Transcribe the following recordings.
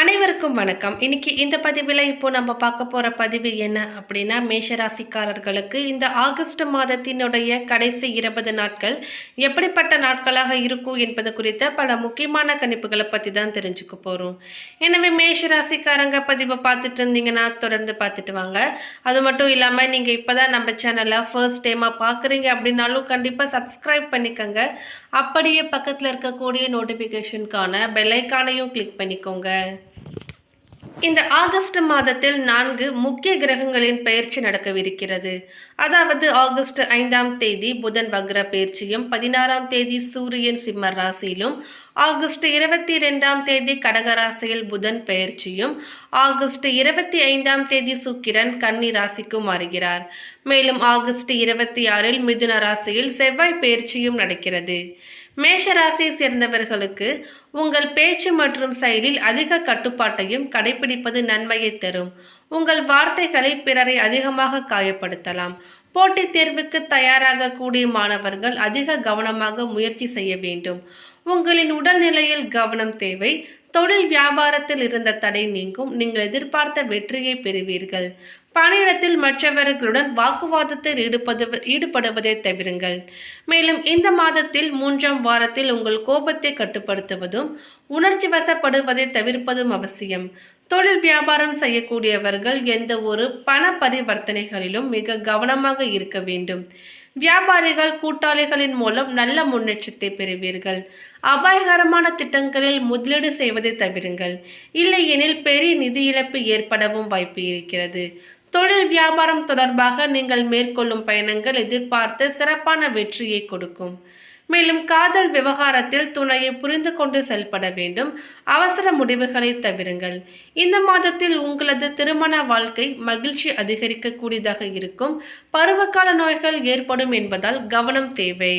அனைவருக்கும் வணக்கம். இன்னைக்கு இந்த பதிவில் இப்போ நம்ம பார்க்க போகிற பதிவு என்ன அப்படின்னா மேஷராசிக்காரர்களுக்கு இந்த ஆகஸ்ட் மாதத்தினுடைய கடைசி இருபது நாட்கள் எப்படிப்பட்ட நாட்களாக இருக்கும் என்பது குறித்த பல முக்கியமான கணிப்புகளை பற்றி தான் தெரிஞ்சுக்க போகிறோம் எனவே மேஷராசிக்காரங்க பதிவை பார்த்துட்டு இருந்தீங்கன்னா தொடர்ந்து பார்த்துட்டு வாங்க. அது மட்டும் இல்லாமல் நீங்கள் இப்போ தான் நம்ம சேனலை ஃபர்ஸ்ட் டைமாக பார்க்குறீங்க அப்படின்னாலும் கண்டிப்பாக சப்ஸ்கிரைப் பண்ணிக்கோங்க. அப்படியே பக்கத்தில் இருக்கக்கூடிய நோட்டிஃபிகேஷனுக்கான பெல்லைக்கானையும் கிளிக் பண்ணிக்கோங்க. இந்த ஆகஸ்ட் மாதத்தில் நான்கு முக்கிய கிரகங்களின் பெயர்ச்சி நடக்கவிருக்கிறது. அதாவது ஆகஸ்ட் ஐந்தாம் தேதி புதன் வக்ர பயிற்சியும் பதினாறாம் தேதி சூரியன் சிம்ம ராசியிலும் ஆகஸ்ட் இருபத்தி ரெண்டாம் தேதி கடகராசியில் புதன் பெயர்ச்சியும் ஆகஸ்ட் இருபத்தி ஐந்தாம் தேதி சுக்கிரன் கன்னி ராசிக்கும் மாறுகிறார். மேலும் ஆகஸ்ட் இருபத்தி ஆறில் மிதுன ராசியில் செவ்வாய் பயிற்சியும் நடக்கிறது. மேஷராசியை சேர்ந்தவர்களுக்கு உங்கள் பேச்சு மற்றும் செயலில் அதிக கட்டுப்பாட்டையும் கடைபிடிப்பது நன்மையை தரும். உங்கள் வார்த்தைகளை பிறரை அதிகமாக காயப்படுத்தலாம். போட்டித் தேர்வுக்கு தயாராக கூடிய மாணவர்கள் அதிக கவனமாக முயற்சி செய்ய வேண்டும். உங்களின் உடல்நிலையில் கவனம் தேவை. தொழில் வியாபாரத்தில் இருந்த தடை நீங்கும். நீங்கள் எதிர்பார்த்த வெற்றியை பெறுவீர்கள். பணியிடத்தில் மற்றவர்களுடன் வாக்குவாதத்தில் ஈடுபது ஈடுபடுவதை தவிருங்கள். மேலும் இந்த மாதத்தில் மூன்றாம் வாரத்தில் உங்கள் கோபத்தை கட்டுப்படுத்துவதும் உணர்ச்சி வசப்படுவதை தவிர்ப்பதும் அவசியம். தொழில் வியாபாரம் செய்யக்கூடியவர்கள் எந்த ஒரு பண பரிவர்த்தனைகளிலும் மிக கவனமாக இருக்க வேண்டும். வியாபாரிகள் கூட்டாளிகளின் மூலம் நல்ல முன்னேற்றத்தை பெறுவீர்கள். அபாயகரமான திட்டங்களில் முதலீடு செய்வதை தவிருங்கள். இல்லையெனில் பெரிய நிதி இழப்பு ஏற்படவும் வாய்ப்பு இருக்கிறது. தொழில் வியாபாரம் தொடர்பாக நீங்கள் மேற்கொள்ளும் பயணங்கள் எதிர்பார்த்த சிறப்பான வெற்றியை கொடுக்கும். மேலும் காதல் விவகாரத்தில் துணையை புரிந்து கொண்டு செயல்பட வேண்டும். அவசர முடிவுகளை தவிருங்கள். இந்த மாதத்தில் உங்களது திருமண வாழ்க்கை மகிழ்ச்சி அதிகரிக்கக்கூடியதாக இருக்கும். பருவகால நோய்கள் ஏற்படும் என்பதால் கவனம் தேவை.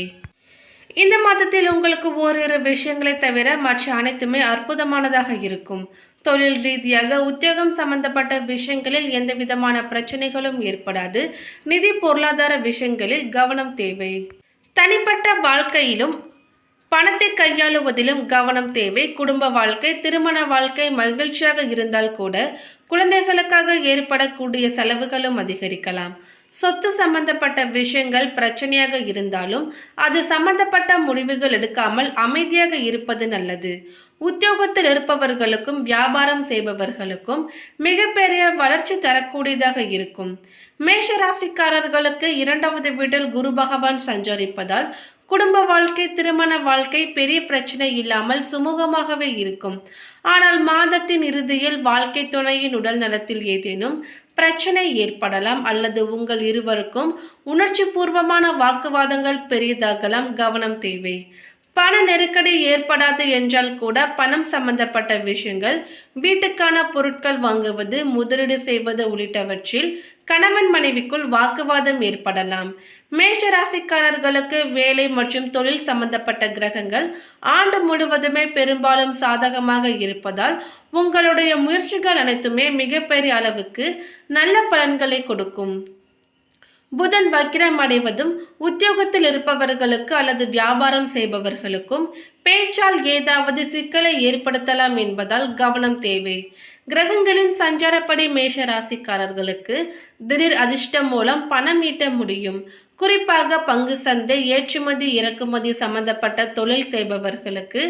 இந்த மாதத்தில் உங்களுக்கு ஓரிரு விஷயங்களை தவிர மற்ற அனைத்துமே அற்புதமானதாக இருக்கும். தொழில் ரீதியாக உத்தியோகம் சம்பந்தப்பட்ட விஷயங்களில் எந்த விதமான பிரச்சனைகளும் ஏற்படாது. நிதி பொருளாதார விஷயங்களில் கவனம் தேவை. தனிப்பட்ட வாழ்க்கையிலும் பணத்தை கையாளுவதிலும் கவனம் தேவை. குடும்ப வாழ்க்கை திருமண வாழ்க்கை மகிழ்ச்சியாக இருந்தால் கூட குழந்தைகளுக்காக ஏற்படக்கூடிய செலவுகளும் அதிகரிக்கலாம். சொத்து சம்பந்தப்பட்ட விஷயங்கள் பிரச்சனையாக இருந்தாலும் அது சம்பந்தப்பட்ட முடிவுகள் எடுக்காமல் அமைதியாக இருப்பது நல்லது. உத்தியோகத்தில் இருப்பவர்களுக்கும் வியாபாரம் செய்பவர்களுக்கும் மிகப்பெரிய வளர்ச்சி தரக்கூடியதாக இருக்கும். மேஷ ராசிக்காரர்களுக்கு இரண்டாவது வீட்டில் குரு பகவான் சஞ்சரிப்பதால் குடும்ப வாழ்க்கை திருமண வாழ்க்கை பெரிய பிரச்சனை இல்லாமல் சுமூகமாகவே இருக்கும். ஆனால் மாதத்தின் இறுதியில் வாழ்க்கை துணையின் உடல் நலத்தில் ஏதேனும் பிரச்சனை ஏற்படலாம் அல்லது உங்கள் இருவருக்கும் உணர்ச்சி பூர்வமான வாக்குவாதங்கள் பெரியதாகலாம் கவனம் தேவை. பண நெருக்கடி ஏற்படாது என்றால் கூட பணம் சம்பந்தப்பட்ட விஷயங்கள் வீட்டுக்கான பொருட்கள் வாங்குவது முதலீடு செய்வது உள்ளிட்டவற்றில் கணவன் மனைவிக்குள் வாக்குவாதம் ஏற்படலாம். மேஷ ராசிக்காரர்களுக்கு வேலை மற்றும் தொழில் சம்பந்தப்பட்ட கிரகங்கள் ஆண்டு முழுவதுமே பெரும்பாலும் சாதகமாக இருப்பதால் உங்களுடைய முயற்சிகள் அனைத்துமே மிகப்பெரிய அளவுக்கு நல்ல பலன்களை கொடுக்கும். புதன் வக்கிரம் அடைவதும் உத்தியோகத்தில் இருப்பவர்களுக்கு அல்லது வியாபாரம் செய்பவர்களுக்கும் பேச்சால் ஏதாவது சிக்கலை ஏற்படுத்தலாம் என்பதால் கவனம் தேவை. கிரகங்களின் சஞ்சாரப்படி மேஷ ராசிக்காரர்களுக்கு திடீர் அதிர்ஷ்டம் மூலம் பணம் ஈட்ட முடியும். குறிப்பாக பங்கு சந்தை ஏற்றுமதி இறக்குமதி சம்பந்தப்பட்ட தொழில் செய்பவர்களுக்கு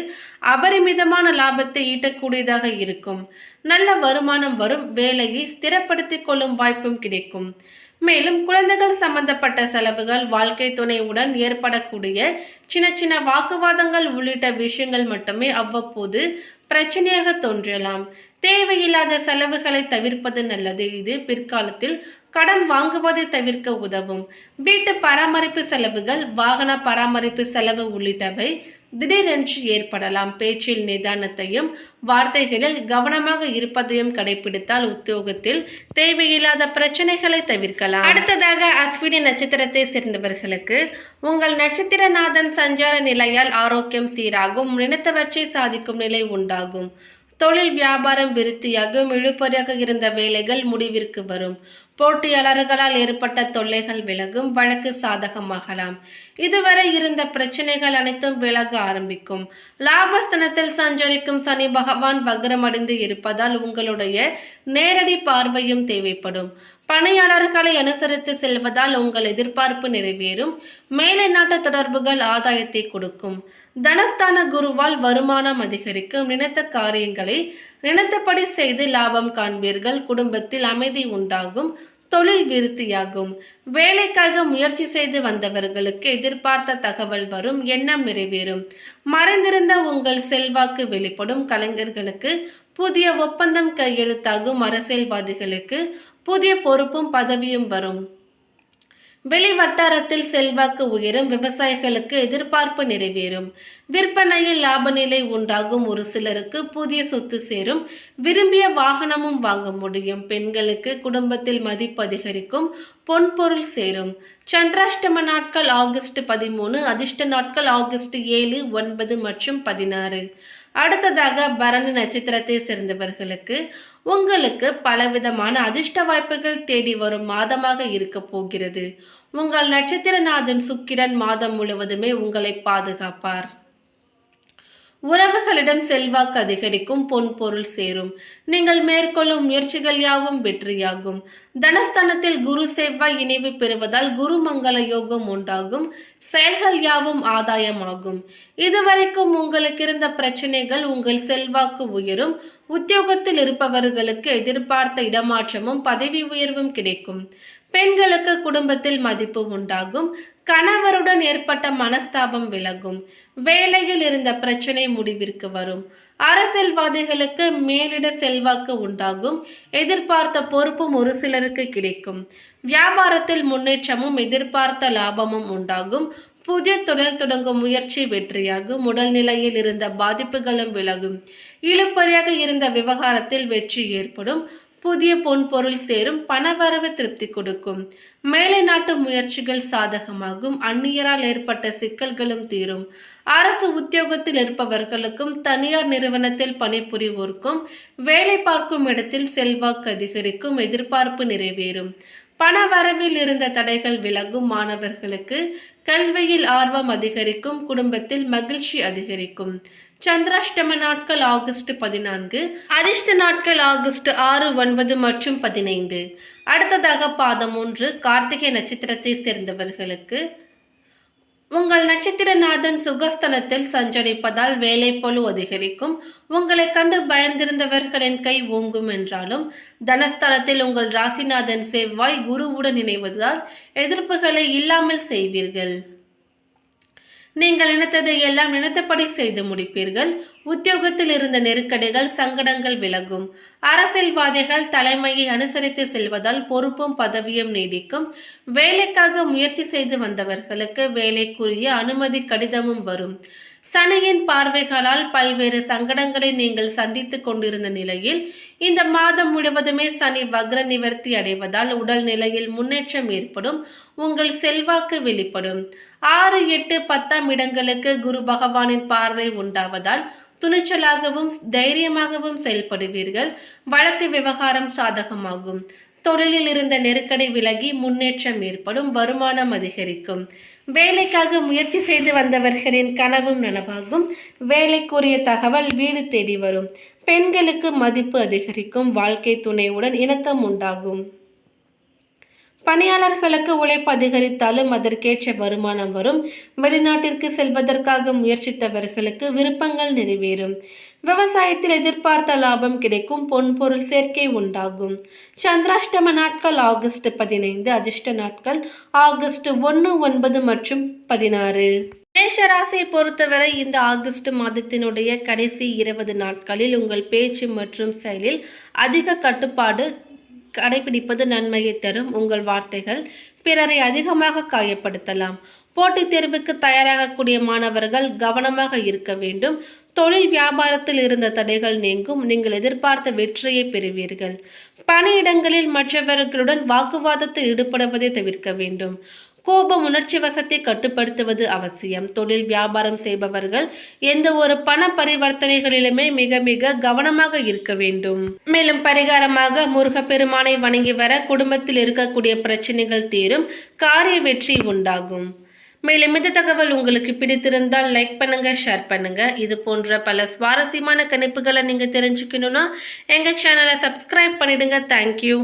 அபரிமிதமான லாபத்தை ஈட்டக்கூடியதாக இருக்கும். நல்ல வருமானம் வரும் வேலையை ஸ்திரப்படுத்திக் கொள்ளும் வாய்ப்பும் கிடைக்கும். மேலும் குழந்தைகள் சம்பந்தப்பட்ட செலவுகள் வாழ்க்கை துணையுடன் ஏற்படக்கூடிய சின்ன சின்ன வாக்குவாதங்கள் உள்ளிட்ட விஷயங்கள் மட்டுமே அவ்வப்போது பிரச்சனையாக தோன்றலாம். தேவையில்லாத செலவுகளை தவிர்ப்பது நல்லது. இது பிற்காலத்தில் கடன் வாங்குவதை தவிர்க்க உதவும். வீட்டு பராமரிப்பு செலவுகள் வாகன பராமரிப்பு செலவு உள்ளிட்டவை திடீரென்று ஏற்படலாம். பேச்சில் நிதானத்தையும் வார்த்தைகளில் கவனமாக இருப்பதையும் கடைபிடித்தால் உத்தியோகத்தில் தேவையில்லாத பிரச்சனைகளை தவிர்க்கலாம். அடுத்ததாக அஸ்வினி நட்சத்திரத்தை சேர்ந்தவர்களுக்கு உங்கள் நட்சத்திரநாதன் சஞ்சார நிலையால் ஆரோக்கியம் சீராகும் நினைத்தவற்றை சாதிக்கும் நிலை உண்டாகும். தொழில் வியாபாரம் விருத்தியாகும் இழுபறியாக இருந்த வேலைகள் முடிவிற்கு வரும். போட்டியாளர்களால் ஏற்பட்ட தொல்லைகள் விலகும் வழக்கு சாதகமாகலாம். இதுவரை இருந்த பிரச்சனைகள் அனைத்தும் விலக ஆரம்பிக்கும். லாபஸ்தனத்தில் சஞ்சரிக்கும் சனி பகவான் வக்ரமடைந்து இருப்பதால் உங்களுடைய நேரடி பார்வையும் தேவைப்படும். பணியாளர்களை அனுசரித்து செல்வதால் உங்கள் எதிர்பார்ப்பு நிறைவேறும். மேலை நாட்டு தொடர்புகள் ஆதாயத்தை கொடுக்கும். தனஸ்தான குருவால் வருமானம் அதிகரிக்கும். நினைத்த காரியங்களை நினைத்தபடி செய்து லாபம் காண்பீர்கள். குடும்பத்தில் அமைதி உண்டாகும். தொழில் விருத்தியாகும். வேலைக்காக முயற்சி செய்து வந்தவர்களுக்கு எதிர்பார்த்த தகவல் வரும். எண்ணம் நிறைவேறும். மறைந்திருந்த உங்கள் செல்வாக்கு வெளிப்படும். கலைஞர்களுக்கு புதிய ஒப்பந்தம் கையெழுத்தாகும். அரசியல்வாதிகளுக்கு புதிய பொறுப்பும் பதவியும் வரும். வெளி வட்டாரத்தில் செல்வாக்கு உயரும் விவசாயிகளுக்கு எதிர்பார்ப்பு நிறைவேறும். விற்பனையில் லாப நிலை உண்டாகும் ஒரு சிலருக்கு புதிய சொத்து சேரும். விரும்பிய வாகனமும் வாங்க முடியும். பெண்களுக்கு குடும்பத்தில் மதிப்பு அதிகரிக்கும் பொன்பொருள் சேரும். சந்திராஷ்டம நாட்கள் ஆகஸ்ட் பதிமூணு அதிர்ஷ்ட நாட்கள் ஆகஸ்ட் ஏழு ஒன்பது மற்றும் பதினாறு. அடுத்ததாக பரணி நட்சத்திரத்தை சேர்ந்தவர்களுக்கு உங்களுக்கு பலவிதமான அதிர்ஷ்ட வாய்ப்புகள் தேடி வரும் மாதமாக இருக்க போகிறது. உங்கள் நட்சத்திரநாதன் சுக்கிரன் மாதம் முழுவதுமே உங்களை பாதுகாப்பார். உறவுகளிடம் செல்வாக்கு அதிகரிக்கும் பொன் பொருள் சேரும். நீங்கள் மேற்கொள்ளும் முயற்சிகள் யாவும் வெற்றியாகும். தனஸ்தானத்தில் குரு செவ்வாய் இணைவு பெறுவதால் குரு மங்கள யோகம் உண்டாகும். செயல்கள் யாவும் ஆதாயமாகும். இதுவரைக்கும் உங்களுக்கு இருந்த பிரச்சனைகள் உங்கள் செல்வாக்கு உயரும். உத்தியோகத்தில் இருப்பவர்களுக்கு எதிர்பார்த்த இடமாற்றமும் பதவி உயர்வும் கிடைக்கும். பெண்களுக்கு குடும்பத்தில் மதிப்பு உண்டாகும். கணவருடன் ஏற்பட்ட மனஸ்தாபம் விலகும். வேலையில் இருந்த பிரச்சனை முடிவிற்கு வரும். அரசியல்வாதிகளுக்கு மேலிட செல்வாக்கு உண்டாகும். எதிர்பார்த்த பொறுப்பும் ஒரு சிலருக்கு கிடைக்கும். வியாபாரத்தில் முன்னேற்றமும் எதிர்பார்த்த லாபமும் உண்டாகும். புதிய தொழில் தொடங்கும் முயற்சி வெற்றியாகும். உடல்நிலையில் இருந்த பாதிப்புகளும் விலகும். இழுப்பறியாக இருந்த விவகாரத்தில் வெற்றி ஏற்படும். புதிய பொன் பொருள் சேரும் பணவரவு திருப்தி கொடுக்கும். மேலை நாட்டு முயற்சிகள் சாதகமாகும். அந்நியரால் ஏற்பட்ட சிக்கல்களும் தீரும். அரசு உத்தியோகத்தில் இருப்பவர்களுக்கும் தனியார் நிறுவனத்தில் பணிபுரிவோருக்கும் வேலை பார்க்கும் இடத்தில் செல்வாக்கு அதிகரிக்கும் எதிர்பார்ப்பு நிறைவேறும். பண வரவில் இருந்த தடைகள் விலகும் மாணவர்களுக்கு கல்வியில் ஆர்வம் அதிகரிக்கும் குடும்பத்தில் மகிழ்ச்சி அதிகரிக்கும். சந்திராஷ்டம நாட்கள் ஆகஸ்ட் பதினான்கு அதிர்ஷ்ட நாட்கள் ஆகஸ்ட் ஆறு ஒன்பது மற்றும் பதினைந்து. அடுத்ததாக பாதம் ஒன்று கார்த்திகை நட்சத்திரத்தை சேர்ந்தவர்களுக்கு. உங்கள் நட்சத்திரநாதன் சுகஸ்தனத்தில் சஞ்சரிப்பதால் வேலை போல் அதிகரிக்கும். உங்களை கண்டு பயந்திருந்தவர்களின் கை ஓங்கும் என்றாலும் தனஸ்தானத்தில் உங்கள் ராசிநாதன் செவ்வாய் குருவுடன் இணைவதால் எதிர்ப்புகளை இல்லாமல் செய்வீர்கள். நீங்கள் நினைத்ததை எல்லாம் நினைத்தபடி செய்து முடிப்பீர்கள். உத்தியோகத்தில் இருந்த நெருக்கடிகள் சங்கடங்கள் விலகும். அரசியல்வாதிகள் தலைமையை அனுசரித்து செல்வதால் பொறுப்பும் பதவியும் நீடிக்கும். வேலைக்காக முயற்சி செய்து வந்தவர்களுக்கு வேலைக்குரிய அனுமதி கடிதமும் வரும். சனியின் பார்வைகளால் பல்வேறு சங்கடங்களை நீங்கள் சந்தித்துக் கொண்டிருந்த நிலையில் இந்த மாதம் முழுவதுமே சனி வக்ர நிவர்த்தி அடைவதால் உடல் நிலையில் முன்னேற்றம் ஏற்படும் உங்கள் செல்வாக்கு வெளிப்படும். ஆறு எட்டு பத்தாம் இடங்களுக்கு குரு பகவானின் பார்வை உண்டாவதால் துணிச்சலாகவும் தைரியமாகவும் செயல்படுவீர்கள். வழக்கு விவகாரம் சாதகமாகும். தொழிலில் இருந்த நெருக்கடி விலகி முன்னேற்றம் ஏற்படும் வருமானம் அதிகரிக்கும். வேலைக்காக முயற்சி செய்து வந்தவர்களின் கனவும் நனவாகும். வேலைக்குரிய தகவல் வீடு தேடி வரும். பெண்களுக்கு மதிப்பு அதிகரிக்கும். வாழ்க்கை துணையுடன் இணக்கம் உண்டாகும். பணியாளர்களுக்கு உழைப்பு அதிகரித்தாலும் அதற்கேற்ற வருமானம் வரும். வெளிநாட்டிற்கு செல்வதற்காக முயற்சித்தவர்களுக்கு விருப்பங்கள் நிறைவேறும். விவசாயத்தில் எதிர்பார்த்த லாபம் கிடைக்கும் பொன்பொருள் சேர்க்கை உண்டாகும். சந்திராஷ்டம நாட்கள் ஆகஸ்ட் பதினைந்து அதிர்ஷ்ட நாட்கள் ஆகஸ்ட் ஒன்று ஒன்பது மற்றும் பதினாறு. மேஷராசியை பொறுத்தவரை இந்த ஆகஸ்ட் மாதத்தினுடைய கடைசி இருபது நாட்களில் உங்கள் பேச்சு மற்றும் செயலில் அதிக கட்டுப்பாடு கடைபிடிப்பது நன்மையை தரும். உங்கள் வார்த்தைகள் பிறரை அதிகமாக காயப்படுத்தலாம். போட்டித் தேர்வுக்கு தயாராகக்கூடிய மாணவர்கள் கவனமாக இருக்க வேண்டும். தொழில் வியாபாரத்தில் இருந்த தடைகள் நீங்கும். நீங்கள் எதிர்பார்த்த வெற்றியை பெறுவீர்கள். பணியிடங்களில் மற்றவர்களுடன் வாக்குவாதத்தில் ஈடுபடுவதை தவிர்க்க வேண்டும். கோபம் உணர்ச்சி வசத்தை கட்டுப்படுத்துவது அவசியம். தொழில் வியாபாரம் செய்பவர்கள் எந்த ஒரு பண பரிவர்த்தனைகளிலுமே மிக மிக கவனமாக இருக்க வேண்டும். மேலும் பரிகாரமாக முருகப்பெருமானை வணங்கி வர குடும்பத்தில் இருக்கக்கூடிய பிரச்சனைகள் தீரும். காரிய வெற்றி உண்டாகும். மேலும் இந்த தகவல் உங்களுக்கு பிடித்திருந்தால் லைக் பண்ணுங்க ஷேர் பண்ணுங்க. இது போன்ற பல சுவாரஸ்யமான கணிப்புகளை நீங்க தெரிஞ்சுக்கணும்னா எங்க சேனலை சப்ஸ்கிரைப் பண்ணிடுங்க. தேங்க்யூ